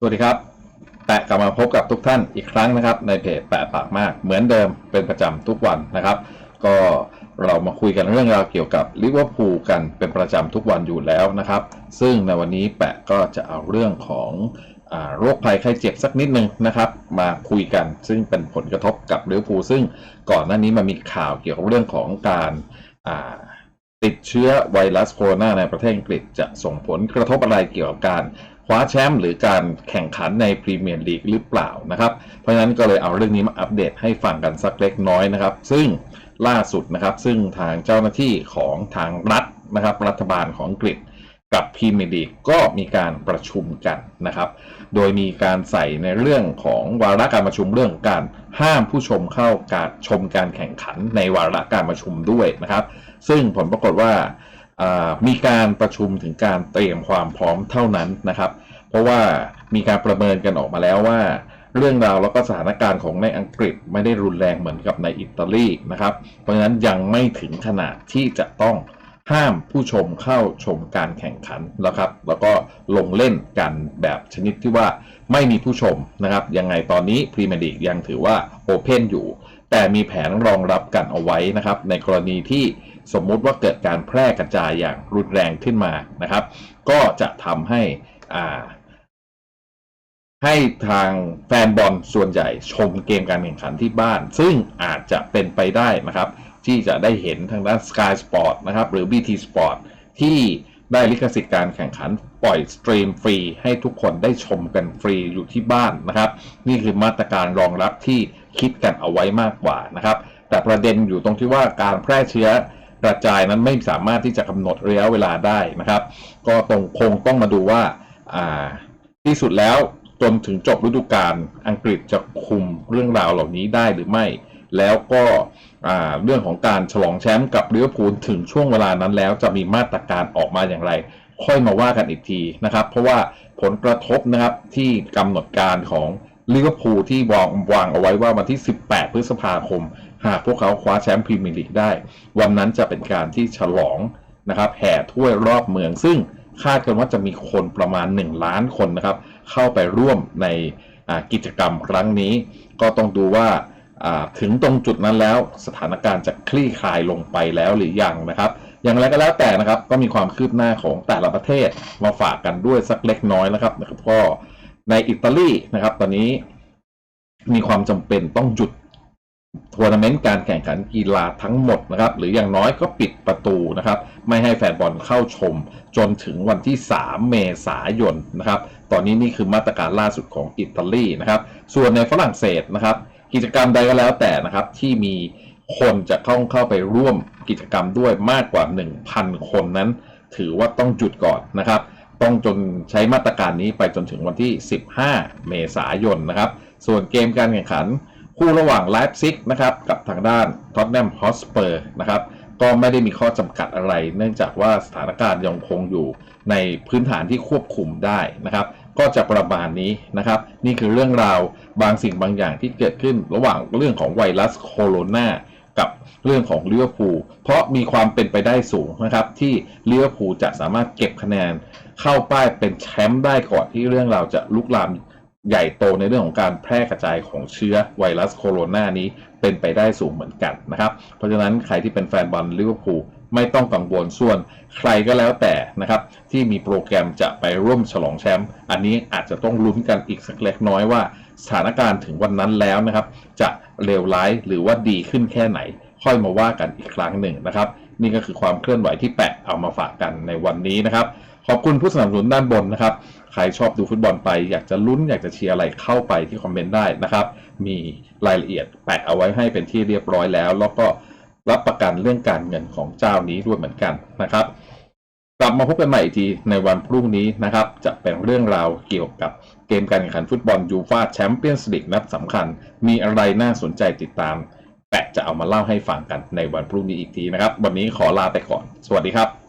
สวัสดีครับ แปะกลับมาพบกับทุกท่านอีกครั้งนะครับ ในเพจแปะปากมากเหมือนเดิมเป็นประจำทุกวันนะครับ ก็เรามาคุยกันเรื่องราวเกี่ยวกับลิเวอร์พูลกันเป็นประจำทุกวันอยู่แล้วนะครับ ซึ่งในวันนี้แปะก็จะเอาเรื่องของอโรคภัยไข้เจ็บสักนิดนึงนะครับ มาคุยกันซึ่งเป็นผลกระทบกับลิเวอร์พูลซึ่งก่อนหน้านี้มันมีข่าวเกี่ยวกับเรื่องของการติดเชื้อไวรัสโคโรนาในประเทศอังกฤษจะส่งผลกระทบอะไรเกี่ยวกับการ คว้าแชมป์หรือการแข่งขันในพรีเมียร์ลีกหรือเปล่านะครับ เพราะฉะนั้นก็เลยเอาเรื่องนี้มาอัปเดตให้ฟังกันสักเล็กน้อยนะครับ ซึ่งล่าสุดนะครับ ซึ่งทางเจ้าหน้าที่ของทางรัฐนะครับ รัฐบาลของอังกฤษกับพรีเมียร์ลีกก็มีการประชุมกันนะครับ โดยมีการใส่ในเรื่องของวาระการประชุมเรื่องการห้ามผู้ชมเข้าการชมการแข่งขันในวาระการประชุมด้วยนะครับ ซึ่งผลปรากฏว่าอ่า มีการประชุมถึงการเตรียมความพร้อมเท่านั้นนะครับ เพราะว่ามีการประเมินกันออกมาแล้วว่า เรื่องราวแล้วก็สถานการณ์ของในอังกฤษไม่ได้รุนแรงเหมือนกับในอิตาลีนะครับ เพราะฉะนั้นยังไม่ถึงขนาดที่จะต้องห้ามผู้ชมเข้าชมการแข่งขันแล้วครับ แล้วก็ลงเล่นกันแบบชนิดที่ว่าไม่มีผู้ชมนะครับ ยังไงตอนนี้พรีเมียร์ลีกยังถือว่าโอเพนอยู่ แต่มีแผนรองรับกันเอาไว้นะครับ ในกรณีที่ สมมุติว่าเกิดการแพร่กระจายอย่างรุนแรงขึ้นมานะครับ ก็จะทำให้อ่าให้ทางแฟนบอลส่วนใหญ่ชมเกมการแข่งขันที่บ้าน ซึ่งอาจจะเป็นไปได้นะครับ ที่จะได้เห็นทางด้าน Sky Sport นะครับ หรือ BT Sport ที่ได้ลิขสิทธิ์การแข่งขันปล่อยสตรีมฟรี ให้ทุกคนได้ชมกันฟรีอยู่ที่บ้านนะครับ นี่คือมาตรการรองรับที่คิดกันเอาไว้มากกว่านะครับ แต่ประเด็นอยู่ตรงที่ว่าการแพร่เชื้อ กระจายนั้นไม่สามารถที่จะกำหนดระยะเวลาได้นะครับ ก็ตรงคงต้องมาดูว่าที่สุดแล้วจนถึงจบฤดูกาลอังกฤษจะคุมเรื่องราวเหล่านี้ได้หรือไม่ แล้วก็เรื่องของการฉลองแชมป์กับลิเวอร์พูลถึงช่วงเวลานั้นแล้วจะมีมาตรการออกมาอย่างไร ค่อยมาว่ากันอีกทีนะครับ เพราะว่าผลกระทบนะครับที่กำหนดการของ ลิเวอร์พูลที่วางวางเอาไว้ว่าวันที่ 18 พฤษภาคม หากพวกเขาคว้าแชมป์พรีเมียร์ลีกได้ วันนั้นจะเป็นการที่ฉลองนะครับแห่ถ้วยรอบเมือง ซึ่งคาดกันว่าจะมีคนประมาณ 1 ล้านคนนะครับ เข้าไปร่วมในกิจกรรมครั้งนี้ ก็ต้องดูว่าอ่าถึงตรงจุดนั้นแล้วสถานการณ์จะคลี่คลายลงไปแล้วหรือยังนะครับ อย่างไรก็แล้วแต่นะครับก็มีความคืบหน้าของแต่ละประเทศมาฝากกันด้วยสักเล็กน้อยนะครับนะครับก็ ในอิตาลีนะครับ ตอนนี้มีความจำเป็นต้องหยุดทัวร์นาเมนต์การแข่งขันกีฬาทั้งหมดนะครับ หรืออย่างน้อยก็ปิดประตูนะครับ ไม่ให้แฟนบอลเข้าชม จนถึงวันที่ 3 เมษายนนะครับ ตอนนี้นี่คือมาตรการล่าสุดของอิตาลีนะครับ ส่วนในฝรั่งเศสนะครับ กิจกรรมใดก็แล้วแต่นะครับ ที่มีคนจะเข้าเข้าไปร่วมกิจกรรมด้วยมากกว่า 1,000 คนนั้น ถือว่าต้องหยุดก่อนนะครับ ต้องจนใช้มาตรการนี้ไปจนถึงวันที่ 15 เมษายนนะครับ ส่วนเกมการแข่งขัน คู่ระหว่างไลฟ์ซิกนะครับกับทางด้านท็อตแนมฮอสเปอร์นะครับก็ไม่ได้มีข้อจำกัดอะไร เนื่องจากว่าสถานการณ์ยังคงอยู่ในพื้นฐานที่ควบคุมได้นะครับ ก็จะประมาณนี้นะครับ นี่คือเรื่องราวบางสิ่งบางอย่างที่เกิดขึ้นระหว่างเรื่องของไวรัสโคโรนา กับเรื่องของลิเวอร์พูลเพราะมีความเป็นไปได้สูงนะครับที่ลิเวอร์พูลจะสามารถเก็บคะแนนเข้าป้ายเป็นแชมป์ได้ก่อนที่เรื่องราวจะลุกลามใหญ่โตในเรื่องของการแพร่กระจายของเชื้อไวรัสโคโรนานี้เป็นไปได้สูงเหมือนกันนะครับ เพราะฉะนั้นใครที่เป็นแฟนบอลลิเวอร์พูลไม่ต้องกังวลส่วนใครก็แล้วแต่นะครับ ที่มีโปรแกรมจะไปร่วมฉลองแชมป์อันนี้อาจจะต้องลุ้นกันอีกสักเล็กน้อยว่า สถานการณ์ถึงวันนั้นแล้วนะครับ จะ เลวร้ายหรือว่าดีขึ้นแค่ไหน ค่อยมาว่ากันอีกครั้งหนึ่งนะครับ นี่ก็คือความเคลื่อนไหวที่แปะเอามาฝากกันในวันนี้นะครับ ขอบคุณผู้สนับสนุนด้านบนนะครับ ใครชอบดูฟุตบอลไป อยากจะลุ้นอยากจะเชียร์อะไรเข้าไปที่คอมเมนต์ได้นะครับ มีรายละเอียดแปะเอาไว้ให้เป็นที่เรียบร้อยแล้ว แล้วก็รับประกันเรื่องการเงินของเจ้านี้ด้วยเหมือนกันนะครับ กลับมาพบกันใหม่อีกทีในวันพรุ่งนี้นะครับ จะเป็นเรื่องราวเกี่ยวกับเกมการแข่งขันฟุตบอลยูฟาแชมเปี้ยนส์ลีกนัดสำคัญ มีอะไรน่าสนใจติดตาม แปะจะเอามาเล่าให้ฟังกันในวันพรุ่งนี้อีกทีนะครับ วันนี้ขอลาไปก่อน สวัสดีครับ